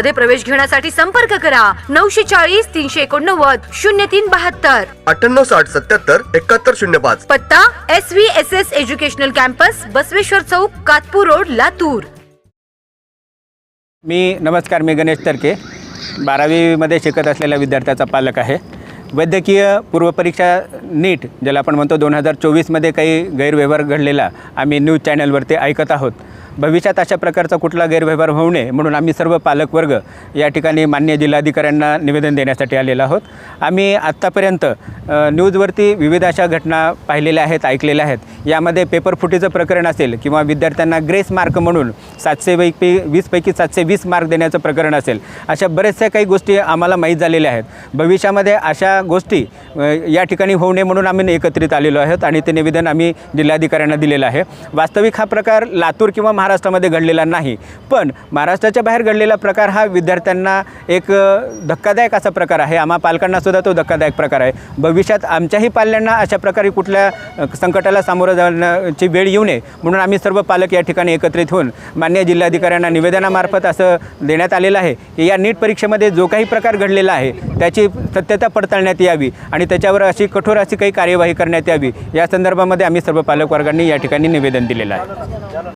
प्रवेश घेण्यासाठी संपर्क करा. नऊशे चाळीस तीनशे एकोणनव्वद शून्य तीन बहात्तर. अठ्ठ्याण्णव साठ सत्याहत्तर एकाहत्तर शून्य पाच. पत्ता S V S S educational campus Basaveshwar चौक कातपूर रोड लातूर. मी नमस्कार मी गणेश तरके. बारावीमध्ये शिकत असलेल्या विद्यार्थ्याचा पालक आहे. वैद्यकीय पूर्वपरीक्षा नीट ज्याला आपण म्हणतो दोन हजार चोवीसमध्ये काही गैरव्यवहार घडलेला आम्ही न्यूज चॅनलवरती ऐकत आहोत. भविष्यात अशा प्रकारचा कुठला गैरव्यवहार होऊ नये म्हणून आम्ही सर्व पालकवर्ग या ठिकाणी मान्य जिल्हाधिकाऱ्यांना निवेदन देण्यासाठी आलेलो आहोत. आम्ही आत्तापर्यंत न्यूजवरती विविध अशा घटना पाहिलेल्या आहेत ऐकलेल्या आहेत. यामध्ये पेपर फुटीचं प्रकरण असेल किंवा विद्यार्थ्यांना ग्रेस मार्क म्हणून सातशे पैकी वीसपैकी सातशे वीस मार्क देण्याचं प्रकरण असेल. अशा बऱ्याचशा काही गोष्टी आम्हाला माहीत झालेल्या आहेत. भविष्यामध्ये अशा गोष्टी या ठिकाणी होऊ नये म्हणून आम्ही एकत्रित आलेलो आहोत आणि ते निवेदन आम्ही जिल्हाधिकाऱ्यांना दिलेलं आहे. वास्तविक हा प्रकार लातूर किंवा महाराष्ट्रामध्ये घडलेला नाही. पण महाराष्ट्राच्या बाहेर घडलेला प्रकार हा विद्यार्थ्यांना एक धक्कादायक असा प्रकार आहे. आम्हा पालकांनासुद्धा तो धक्कादायक प्रकार आहे. भविष्यात आमच्याही पाल्यांना अशा प्रकारे कुठल्या संकटाला सामोरं जाण्याची वेळ येऊ नये म्हणून आम्ही सर्व पालक या ठिकाणी एकत्रित होऊन मान्य जिल्हाधिकाऱ्यांना निवेदनामार्फत असं देण्यात आलेलं आहे की या नीट परीक्षेमध्ये जो काही प्रकार घडलेला आहे त्याची सत्यता पडताळण्यात यावी आणि त्याच्यावर अशी कठोर अशी काही कार्यवाही करण्यात यावी या संदर्भामध्ये आम्ही सर्व पालकवर्गांनी या ठिकाणी निवेदन दिलेलं आहे.